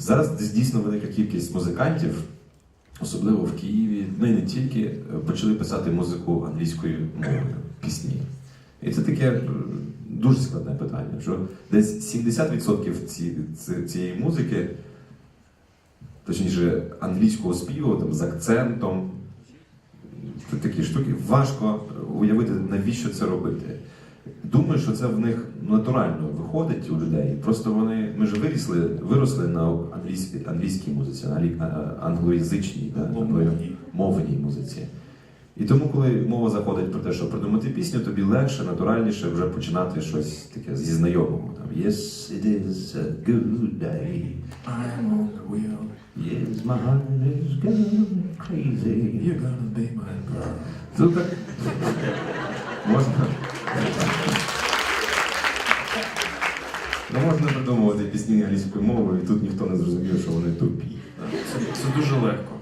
Зараз дійсно велика кількість музикантів, особливо в Києві, ну і не тільки, почали писати музику англійською мовою, пісні. І це таке е, дуже складне питання, що десь 70% ці, ці- цієї музики, точніше, англійського співу там, з акцентом, такі штуки, важко уявити, навіщо це робити. Думаю, що це в них натурально виходить у людей. Просто вони ми ж вирісли, виросли на англійській, англійській музиці, на англоязичній, да, Мовній. мовній музиці. І тому, коли мова заходить про те, що придумати пісню, тобі легше, натуральніше вже починати щось таке зі знайомого. Там Yes, it is a good day. I'm on the wheel. Yes, my heart is going crazy. You're gonna be my. Тут так можна. Ну, можна придумувати пісні англійською мовою, і тут ніхто не зрозумів, що вони тупі. Це, це дуже легко.